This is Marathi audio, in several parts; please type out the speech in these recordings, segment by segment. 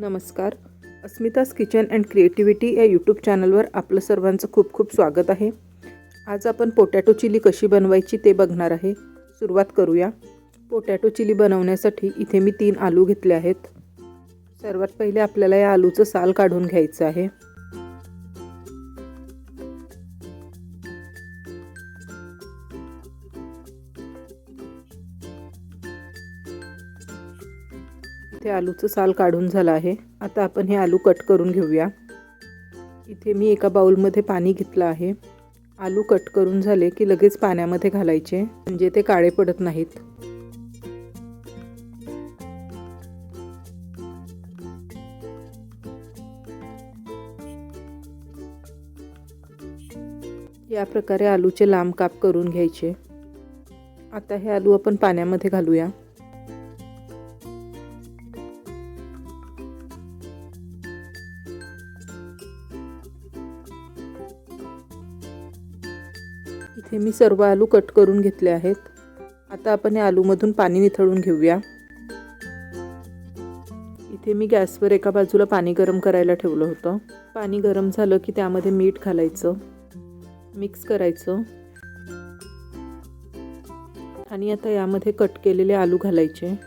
नमस्कार. अस्मिताज किचन अँड क्रिएटिव्हिटी या यूट्यूब चॅनलवर आपलं सर्वांचं खूप खूप स्वागत आहे. आज आपण पोटॅटो चिली कशी बनवायची ते बघणार आहे. सुरुवात करूया. पोटॅटो चिली बनवण्यासाठी इथे मी तीन आलू घेतले आहेत. सर्वात पहिले आपल्याला या आलूचं साल काढून घ्यायचं आहे. इथे आलूचं साल काढून झालं आहे. आता आपण हे आलू कट करून घेऊया. इथे मी एका बाउलमध्ये पाणी घेतलं आहे. आलू कट करून झाले की लगेच पाण्यामध्ये घालायचे म्हणजे ते काळे पडत नाहीत. या प्रकारे आलूचे लांब काप करून घ्यायचे. आता हे आलू आपण पाण्यामध्ये घालूया. इथे मी सर्व आलू कट करून घेतले आहेत. आता आपण या आलूमधून पाणी निथळून घेऊया. इथे मी गॅसवर एका बाजूला पाणी गरम करायला ठेवलं होतं. पाणी गरम झालं की त्यामध्ये मीठ घालायचं. मिक्स करायचं. आणि आता यामध्ये कट केलेले आलू घालायचे.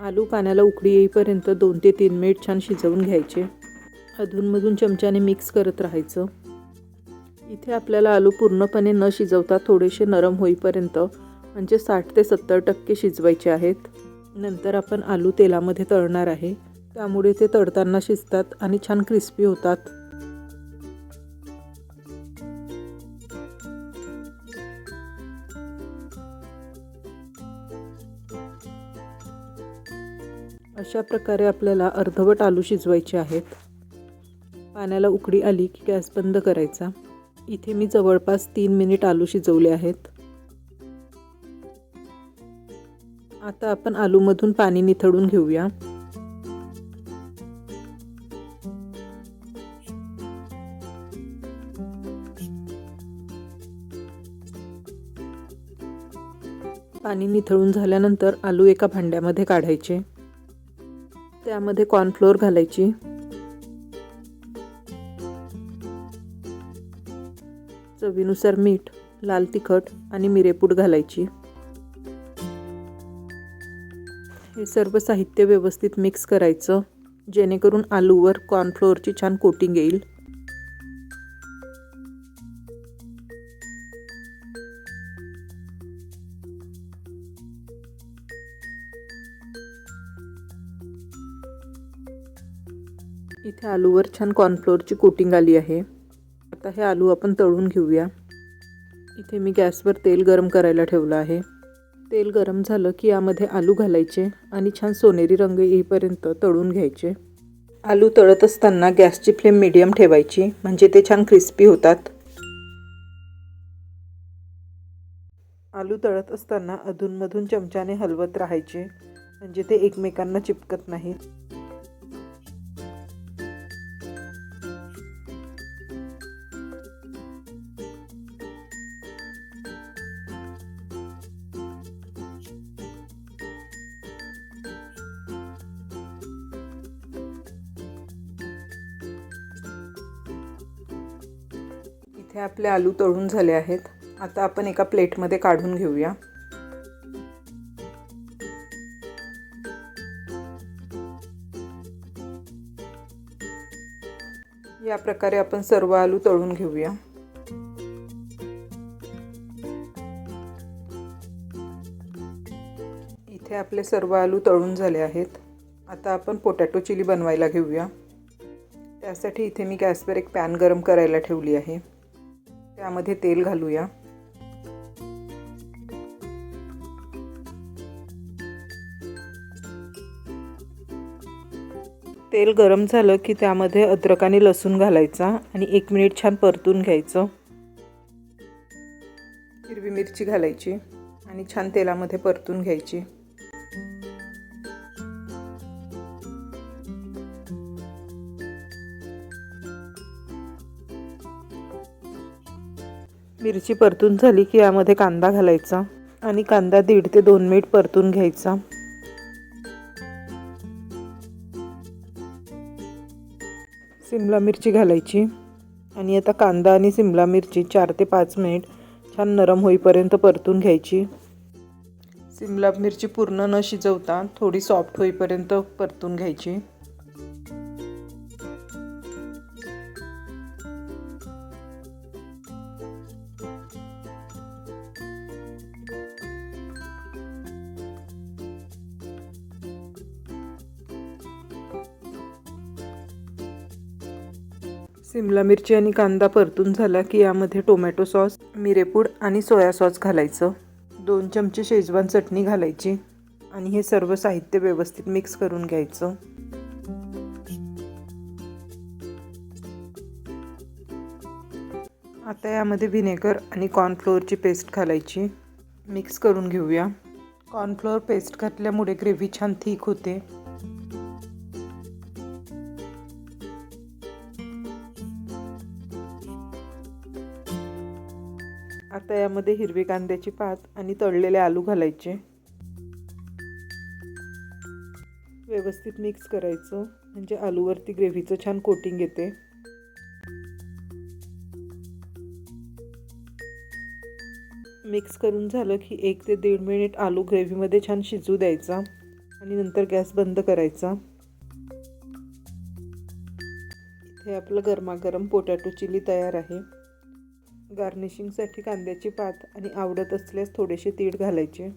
आलू पाण्याला उकडी येईपर्यंत दोन ते तीन मिनिट छान शिजवून घ्यायचे. अधूनमधून चमच्याने मिक्स करत राहायचं. इथे आपल्याला आलू पूर्णपणे न शिजवता थोडेसे नरम होईपर्यंत म्हणजे साठ ते सत्तर टक्के शिजवायचे आहेत. नंतर आपण आलू तेलामध्ये तळणार आहे. त्यामुळे ते तळताना शिजतात आणि छान क्रिस्पी होतात. अशा प्रकारे आपल्याला अर्धवट आलू शिजवायचे आहेत. पाण्याला उकडी आली की गॅस बंद करायचा. इथे मी जवळपास तीन मिनिट आलू शिजवले आहेत. आता आपण आलूमधून पाणी निथळून घेऊया. पाणी निथळून झाल्यानंतर आलू एका भांड्यामध्ये काढायचे. त्यामध्ये कॉर्नफ्लोअर घालायची. चवीनुसार मीठ लाल तिखट आणि मिरेपूड घालायची. हे सर्व साहित्य व्यवस्थित मिक्स करायचं जेणेकरून आलूवर कॉर्नफ्लोअरची छान कोटिंग येईल. इथे आलूवर छान कॉर्नफ्लोअरची कोटिंग आली आहे. आता हे आलू आपण तळून घेऊया. इथे मी गॅसवर तेल गरम करायला ठेवलं आहे. तेल गरम झालं की यामध्ये आलू घालायचे आणि छान सोनेरी रंग येईपर्यंत तळून घ्यायचे. आलू तळत असताना गॅसची फ्लेम मिडियम ठेवायची म्हणजे ते छान क्रिस्पी होतात. आलू तळत असताना अधूनमधून चमच्याने हलवत राहायचे म्हणजे ते एकमेकांना चिपकत नाहीत. इथे आपले आलू तळून झाले आहेत. आता आपण एका प्लेटमध्ये काढून घेऊया. या प्रकारे आपण सर्व आलू तळून घेऊया. इथे आपले सर्व आलू तळून झाले आहेत. आता आपण पोटॅटो चिली बनवायला घेऊया. त्यासाठी इथे मी गॅसवर एक पॅन गरम करायला ठेवली आहे. त्यामध्ये तेल घालूया. तेल गरम झालं की त्यामध्ये अद्रक आणि लसूण घालायचा आणि एक मिनिट छान परतून घ्यायचं. हिरवी मिरची घालायची आणि छान तेलामध्ये परतून घ्यायची. मिरची परतून झाली की यामध्ये कांदा घालायचा आणि कांदा दीड ते दोन मिनिट परतून घ्यायचा. सिमला मिरची घालायची आणि आता कांदा आणि सिमला मिरची चार ते पाच मिनिट छान नरम होईपर्यंत परतून घ्यायची. सिमला मिरची पूर्ण न शिजवता थोडी सॉफ्ट होईपर्यंत परतून घ्यायची. सिमला मिरची आणि कांदा परतून झाला की यामध्ये टोमॅटो सॉस मिरेपूड आणि सोया सॉस घालायचं. दोन चमचे शेजवान चटणी घालायची आणि हे सर्व साहित्य व्यवस्थित मिक्स करून घ्यायचं. आता यामध्ये व्हिनेगर आणि कॉर्नफ्लोअरची पेस्ट घालायची. मिक्स करून घेऊया. कॉर्नफ्लोअर पेस्ट घातल्यामुळे ग्रेव्ही छान थिक होते. आता यामध्ये हिरवी कांद्याची पात आणि तळलेले आलू घालायचे. व्यवस्थित मिक्स करायचं म्हणजे आलूवरती ग्रेव्हीचं छान कोटिंग येते. मिक्स करून झालं की एक ते दीड मिनिट आलू ग्रेव्हीमध्ये छान शिजू द्यायचा आणि नंतर गॅस बंद करायचा. इथे आपलं गरमागरम पोटॅटो चिली तयार आहे. गार्निशिंगसाठी कांद्याची पात आणि आवडत असल्यास थोडेसे तीळ घालायचे.